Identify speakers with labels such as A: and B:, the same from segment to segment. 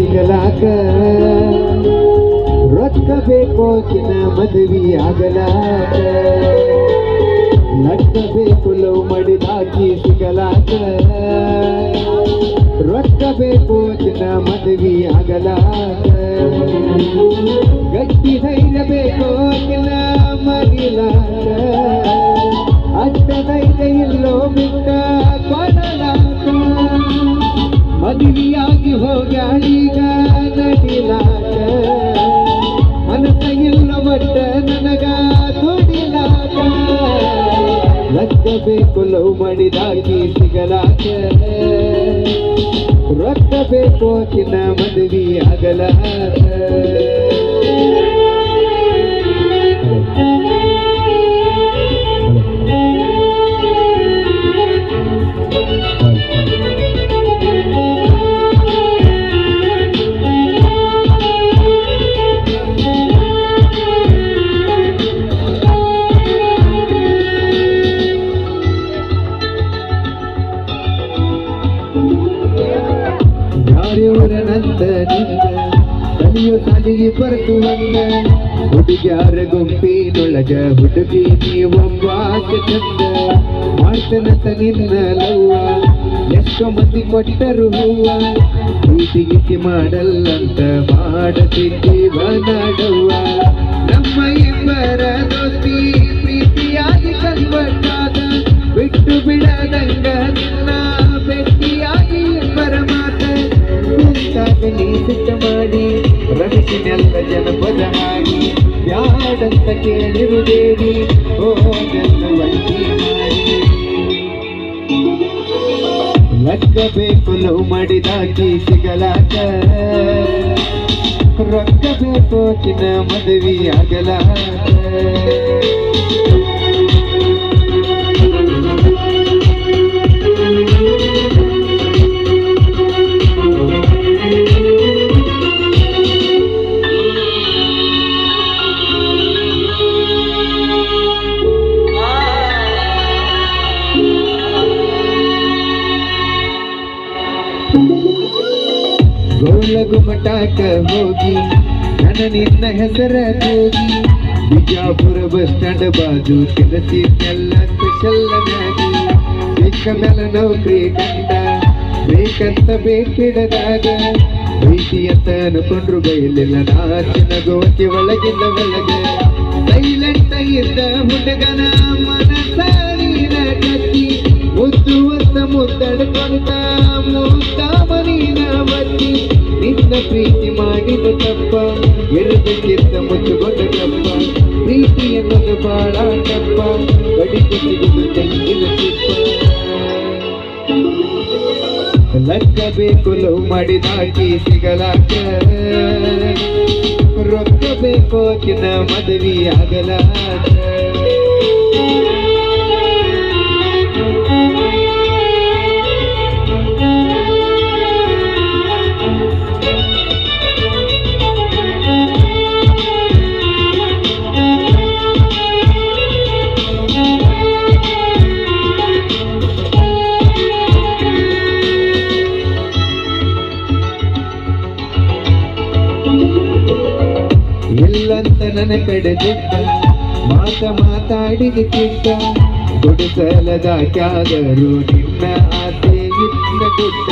A: ಸಿಗಲಾಕ ರೊಕ್ಕ ಬೇಕೋ ಚಿನ್ನ ಮದುವೆ ಆಗಲಾಕ. ಲಕ್ಕ ಬೇಕು ಲವ್ ಮಾಡಿದಾಕಿ ಸಿಗಲಾಕ. ರೊಕ್ಕ ಬೇಕು ಚಿನ್ನ ಮದುವೆ ಆಗಲಾಕ. ಗಟ್ಟಿ ಧೈರ್ಯ ಬೇಕೋ ಚಿನ್ನ ಮರಿಲಾಕ. ಅಷ್ಟ ಧೈರ್ಯ ಇಲ್ಲೋ ಬಿಟ್ಟ ಮದುವೆಯಾಗಿ ಹೋಗ್ಯಾಳೀಗ ನಡಿಲಾಕ. ಮನಸ್ಸ ಇಲ್ಲ ಒಟ್ಟ ನನಗ ದುಡಿಲಾಕ ರಕ್ತ ಬೇಕು ಲವ್ ಮಾಡಿದಾಗಿ ಸಿಗಲಾಕ. ರಕ್ತ ಬೇಕು ಆಕಿನ ಮದುವೆ ಆಗಲಾಕ ಕಲಿಯೋ ಸಾಲಿಗೆ ಬರೆದು ಬಂದ. ಹುಡುಗ್ಯಾರ ಗುಂಪಿನೊಳಗ ಹುಡುಗಿ ನೀವೊಬ್ಬ ಚಂದ ಮಾಡ್ತನಂತ ನಿನ್ನ ಲವ್ವ, ಎಷ್ಟೋ ಮಂದಿ ಕೊಟ್ಟರು ಹೂವ. ಪ್ರೀತಿ ಗೀತಿ ಮಾಡಲ್ಲಂತ ಮಾಡದಿದ್ದೀವ ನಾಡವ್ವ ನಮ್ಮ ಇಬ್ಬರ ದೋಸ್ತಿ, ಪ್ರೀತಿಯಾಗಿ ಕನ್ವರ್ಟಾದ ಬ್ಯಾಡಂತ ಕೇಳಿರುದೇವಿ ಓ ನನ್ನ ಒಂಟಿ ಮಾಡಿ ಲಕ್ಕ ಬೇಕು ಲವ್ ಮಾಡಿದಾಕಿ ಸಿಗಲಾಕ ರೊಕ್ಕ ಬೇಕು ಚಿನ್ನ ಮದುವೆ ಮಟಾಕ ಗೋಳಗುಮಟಾಕ ಹೋಗಿ, ನನ್ನ ನಿನ್ನ ಹೆಸರ ಕೂಗಿ, ಬಿಜಾಪುರ ಬಸ್ ಸ್ಟ್ಯಾಂಡ್ ಬಾಜು ಕೆಲಸಿನೆಲ್ಲ ಸ್ಪೆಷಲ್ ಬೇಕ ಮೇಲೆ ನೌಕರಿ ಕಂಡ, ಬೇಕಂತ ಬೇಕಿಡದಾಗ ಪ್ರೀತಿ ಅಂತ ಅನ್ಕೊಂಡ್ರು ಬೈಲಿಲ್ಲ. ನಾಚಿನ ಗೋತಿ ಒಳಗಿಂದ ಒಳಗೆ ಸೈಲೆಂಟ್ ಇದ್ದ ಹುಡುಗನ ಮನಸ ನೀನ ಎರಡಕ್ಕಿಂತ ಮುಚ್ಚುಗೊಂಡ ಕಪ್ಪ ಪ್ರೀತಿ ಎನ್ನುವುದು ಬಾಳ ತಪ್ಪ ಬಡಿ ಸಿಗುದು ತೆಂಗಿನ ಲವ್ ಮಾಡಿದಾಕಿ ಸಿಗಲಾಕ. ರೊಕ್ಕ ಬೇಕು ಚಿನ್ನ ಮದುವೆ ಆಗಲಾಕ ಇಲ್ಲಂತ ನನ ಕಡೆ ಬಿಟ್ಟ ಮಾತ ಮಾತಾಡಿದ ಕಿಟ್ಟ ಗುಡಿಸಲದ ಕ್ಯಾದರು ನಿನ್ನ ಆಸೆ ಇನ್ನ ಗುಡ್ಡ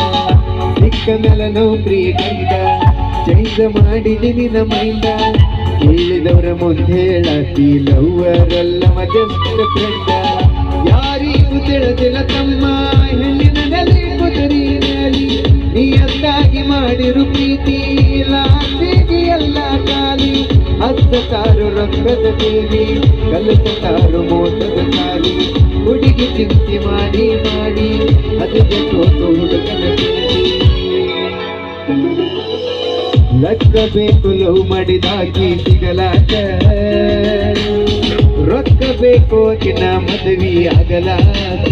A: ಸಿಕ್ಕ ನೆಲ ನೌಕರಿ ಕಂಡ ಚೈದ ಮಾಡಿದೆ ನಿನ್ನ ಮೈಂದ ಕೇಳಿದವರ ಮುಂದೆ ಹೇಳತಿ, ಲವ್ವರಲ್ಲ ಮಜಸ್ಟ್ ಫ್ರೆಂಡ. ಯಾರಿಗೂ ತಿಳಿದಿಲ್ಲ ತಮ್ಮ ಹೆಣ್ಣಿನ ನೆಲೆ ಕುದುರಿ ನೀ ಅಂದಾಗಿ ಮಾಡಿರು ಪ್ರೀತಿ ಖಾಲಿ ಹತ್ತ ತಾರು ರೊಕ್ಕದ ದೇವಿ ಕಲಸ ತಾರು ಮೋಸದ ತಾರಿ ಹುಡುಗಿ ಚಿಂತೆ ಮಾಡಿ ಮಾಡಿ ಅದಕ್ಕೆ ಸೋತು ಹುಡುಗನ ಲಕ್ಕ ಬೇಕು, ಲವ್ ಮಾಡಿದಾಗಿ ಸಿಗಲಾಕ ರೊಕ್ಕ ಬೇಕು ಚಿನ್ನ ಮದುವೆ ಆಗಲಾಕ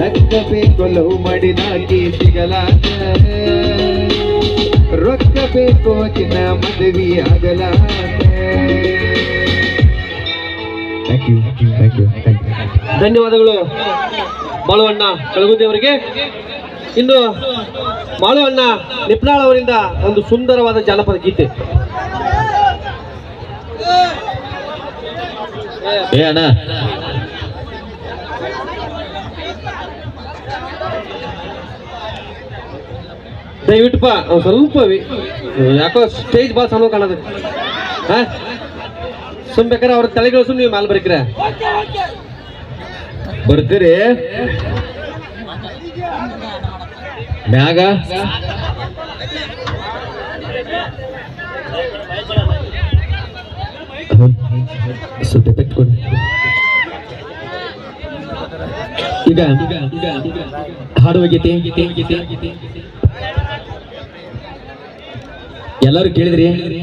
A: ಲಕ್ಕ ಬೇಕು, ಲವ್ ಮಾಡಿದಾಗಿ ರೊಕ್ಕ ಬೇಕು ಚಿನ್ನ ಮದುವೆ ಆಗಲ thank you thank you thank you
B: ಧನ್ಯವಾದಗಳು ಬಾಳುವಣ್ಣ ಕಳಗುದಿ ಅವರಿಗೆ ಇನ್ನು ಮಾಳುವಣ್ಣ ನಿಪ್ನಾಳ್ ಅವರಿಂದ ಒಂದು ಸುಂದರವಾದ ಜಾನಪದ ಗೀತೆ.
C: ಏ ಅಣ್ಣ
B: ದಯವಿಟ್ಟಪ್ಪ ಒಂದ್ ಸ್ವಲ್ಪ ಯಾಕೋ ಸ್ಟೇಜ್ ಭಾಳ ಸಣ್ಣ ಕಾಣದ ಹಾ ಸುಮ್ ಬೇಕಾರೆ ಅವ್ರ ತಲೆಗಳು ಸುಮ್ ನೀವು ಮಾಲ್ ಬರ್ಕ್ರ
C: ಬರ್ತೀರಿ ಮ್ಯಾಗ ಸ್ವಲ್ಪ ಎಫೆಕ್ಟ್ ಕೊಡಿ ಈಗ ಹಾಡುವ ಗೀತೆ ಎಲ್ಲರೂ ಕೇಳಿದ್ರಿ?